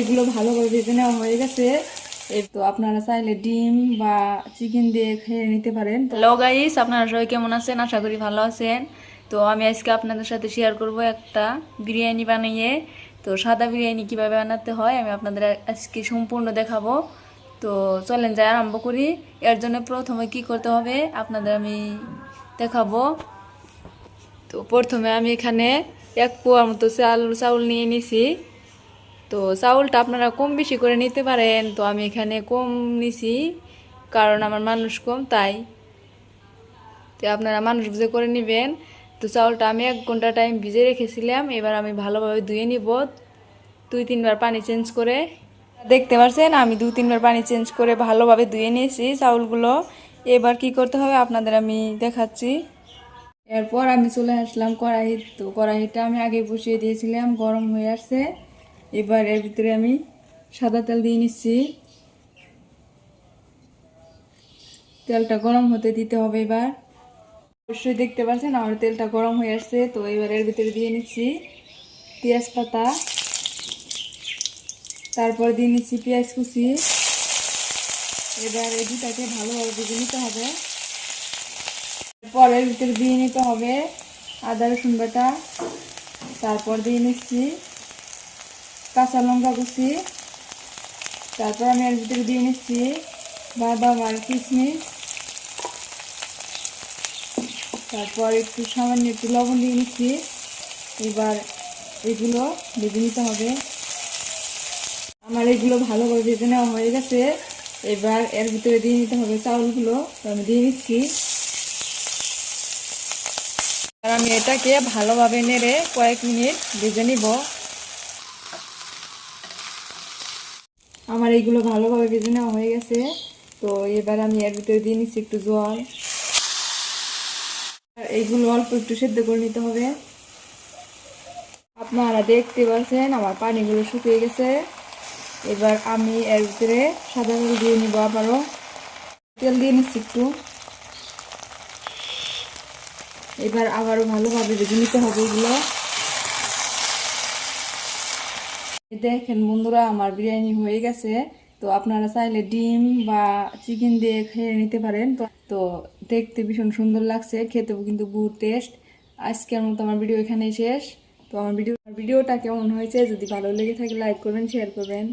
এগুলো ভালোভাবে ভেজে নেওয়া হয়ে গেছে। তো আপনারা চাইলে ডিম বা চিকেন দিয়ে খেয়ে নিতে পারেন। তো হ্যালো গাইস আপনারা সবাই কেমন আছেন? আশা করি ভালো আছেন। তো আমি আজকে আপনাদের সাথে শেয়ার করব একটা বিরিয়ানি বানিয়ে। তো সাদা বিরিয়ানি কীভাবে বানাতে হয় আমি আপনাদের আজকে সম্পূর্ণ দেখাবো। তো চলেন যাই আরম্ভ করি। এর জন্য প্রথমে কি করতে হবে আপনাদের আমি দেখাবো। তো প্রথমে আমি এখানে এক পোয়ার মতো চাল, চাউল নিয়ে নিছি। তো চাউলটা আপনারা কম বেশি করে নিতে পারেন। তো আমি এখানে কম নিছি, কারণ আমার মানুষ কম, তাই। তো আপনারা মানুষ বুঝে করে নেবেন। তো চাউলটা আমি এক ঘণ্টা টাইম ভিজে রেখেছিলাম, এবার আমি ভালোভাবে ধুয়ে নিব। দুই, তিনবার পানি চেঞ্জ করে। দেখতে পাচ্ছেন আমি দু তিনবার পানি চেঞ্জ করে ভালোভাবে ধুয়ে নিয়েছি চাউলগুলো। এবার কি করতে হবে আপনাদের আমি দেখাচ্ছি। এরপর আমি চলে আসলাম কড়াই তো কড়াইটা আমি আগে বসিয়ে দিয়েছিলাম, গরম হয়ে আসছে। এবার এর ভিতরে আমি সাদা তেল দিয়ে নিচ্ছি। তেলটা গরম হতে দিতে হবে এবার। অবশ্যই দেখতে পাচ্ছেন আমার তেলটা গরম হয়ে আসছে, তো এবার এর ভিতরে দিয়ে নিচ্ছি পেঁয়াজ পাতা। তারপর দিয়ে নিচ্ছি পেঁয়াজ কুচি। এবার এই দুটাকে ভালোভাবে ভেজে নিতে হবে। পরের ভিতরে দিয়ে নিতে হবে আদা রসুন বাটা। তারপর দিয়ে নিচ্ছি কাঁচা লঙ্কা কুচি, তারপর আমি এর ভিতরে দিয়ে নিচ্ছি বাদাম আর কিশমিশ তারপর একটু সামান্য একটু লবণ দিয়ে নিচ্ছি। এবার এগুলো ভেজে নিতে হবে। আমার এগুলো ভালোভাবে ভেজে নেওয়া হয়ে গেছে। এবার এর ভিতরে দিয়ে নিতে হবে চাউলগুলো। আমি দিয়ে নিচ্ছি। আর আমি এটাকে ভালোভাবে নেড়ে কয়েক মিনিট ভেজে নিব। আমার এইগুলো ভালোভাবে ভেজে নেওয়া হয়ে গেছে। তো এবার আমি এর ভিতরে দিয়ে নিচ্ছি একটু জল। এইগুলো অল্প একটু সেদ্ধ করে নিতে হবে। আপনারা দেখতে পাচ্ছেন, আমার পানিগুলো শুকিয়ে গেছে। এবার আমি এর ভিতরে সাদা তেল দিয়ে নিব আবারও। তেল দিয়ে নিচ্ছি একটু। এবার আবারও ভালোভাবে ভেজে নিতে হবে এগুলো এই দেখেন, বন্ধুরা, আমার বিরিয়ানি হয়ে গেছে। তো আপনারা চাইলে ডিম বা চিকেন দিয়ে খেয়ে নিতে পারেন। তো দেখতে ভীষণ সুন্দর লাগছে, খেতেও কিন্তু বহুত টেস্ট আজকের মতো আমার ভিডিও এখানেই শেষ। তো আমার ভিডিও ভিডিওটা কেমন হয়েছে, যদি ভালো লেগে থাকে লাইক করবেন শেয়ার করবেন।